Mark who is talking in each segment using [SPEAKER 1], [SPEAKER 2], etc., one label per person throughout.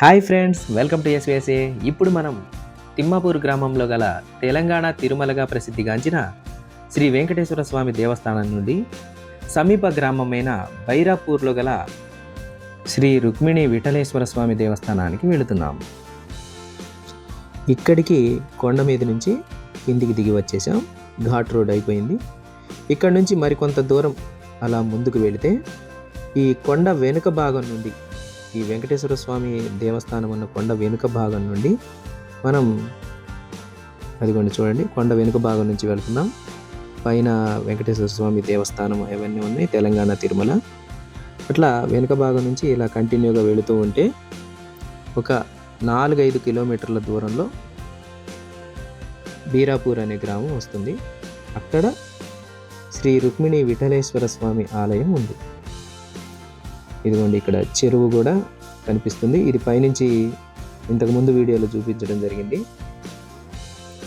[SPEAKER 1] Hi friends welcome to ఎస్వేసే ఇప్పుడు మనం తిమ్మాపూర్ గ్రామంలో గల తెలంగాణ తిరుమలగా ప్రసిద్ధిగాంచిన శ్రీ వెంకటేశ్వర స్వామి దేవస్థానం నుండి సమీప గ్రామమైన బైరాపూర్లో గల శ్రీ రుక్మిణి విఠలేశ్వర స్వామి దేవస్థానానికి వెళుతున్నాం. ఇక్కడికి కొండ మీద నుంచి కిందికి దిగి వచ్చేసాం. ఘాట్ రోడ్ అయిపోయింది. ఇక్కడ నుంచి మరికొంత దూరం అలా ముందుకు వెళితే ఈ కొండ వెనుక భాగం నుండి ఈ వెంకటేశ్వర స్వామి దేవస్థానం ఉన్న కొండ వెనుక భాగం నుండి మనం అదిగోండి చూడండి కొండ వెనుక భాగం నుంచి వెళ్తున్నాం. పైన వెంకటేశ్వర స్వామి దేవస్థానం అవన్నీ ఉన్నాయి తెలంగాణ తిరుమల. అట్లా వెనుక భాగం నుంచి ఇలా కంటిన్యూగా వెళుతూ ఉంటే ఒక నాలుగైదు కిలోమీటర్ల దూరంలో బీరాపూర్ అనే గ్రామం వస్తుంది. అక్కడ శ్రీ రుక్మిణి విఠలేశ్వర స్వామి ఆలయం ఉంది. ఇదిగోండి ఇక్కడ చెరువు కూడా కనిపిస్తుంది. ఇది పైనుంచి ఇంతకుముందు వీడియోలో చూపించడం జరిగింది.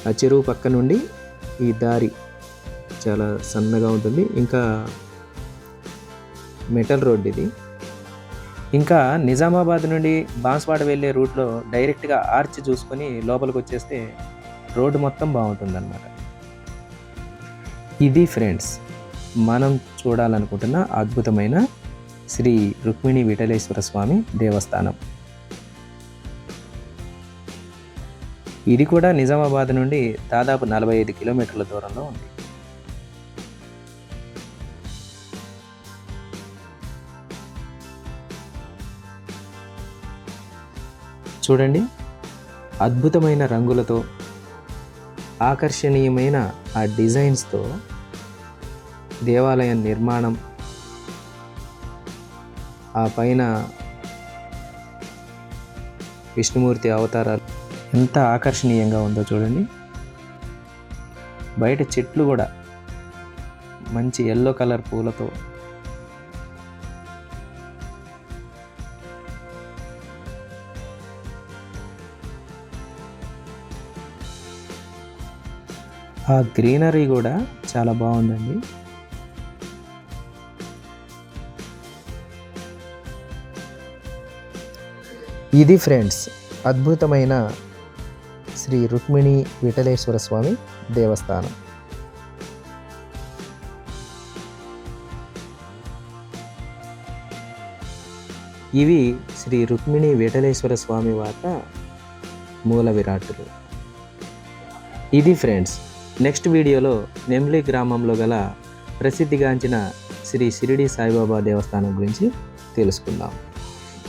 [SPEAKER 1] ఆ చెరువు పక్క నుండి ఈ దారి చాలా సన్నగా ఉంటుంది. ఇంకా మెటల్ రోడ్ ఇది. ఇంకా నిజామాబాద్ నుండి బాన్స్వాడ వెళ్ళే రూట్లో డైరెక్ట్గా ఆర్చ్ చూసుకొని లోపలికి వచ్చేస్తే రోడ్డు మొత్తం బాగుంటుందన్నమాట. ఇది ఫ్రెండ్స్ మనం చూడాలనుకుంటున్న అద్భుతమైన శ్రీ రుక్మిణి విఠలేశ్వర స్వామి దేవస్థానం. ఇది కూడా నిజామాబాద్ నుండి దాదాపు నలభై ఐదు కిలోమీటర్ల దూరంలో ఉంది. చూడండి అద్భుతమైన రంగులతో ఆకర్షణీయమైన ఆ డిజైన్స్తో దేవాలయం నిర్మాణం ఆ పైన విష్ణుమూర్తి అవతారాలు ఎంత ఆకర్షణీయంగా ఉందో చూడండి. బయట చెట్లు కూడా మంచి ఎల్లో కలర్ పూలతో ఆ గ్రీనరీ కూడా చాలా బాగుందండి. ఇది ఫ్రెండ్స్ అద్భుతమైన శ్రీ రుక్మిణి విఠలేశ్వర స్వామి దేవస్థానం. ఇవి శ్రీ రుక్మిణి విఠలేశ్వర స్వామి వార్త మూల విరాట్లు. ఇది ఫ్రెండ్స్ నెక్స్ట్ వీడియోలో నెమ్లి గ్రామంలో గల ప్రసిద్ధిగాంచిన శ్రీ షిరిడి సాయిబాబా దేవస్థానం గురించి తెలుసుకుందాం.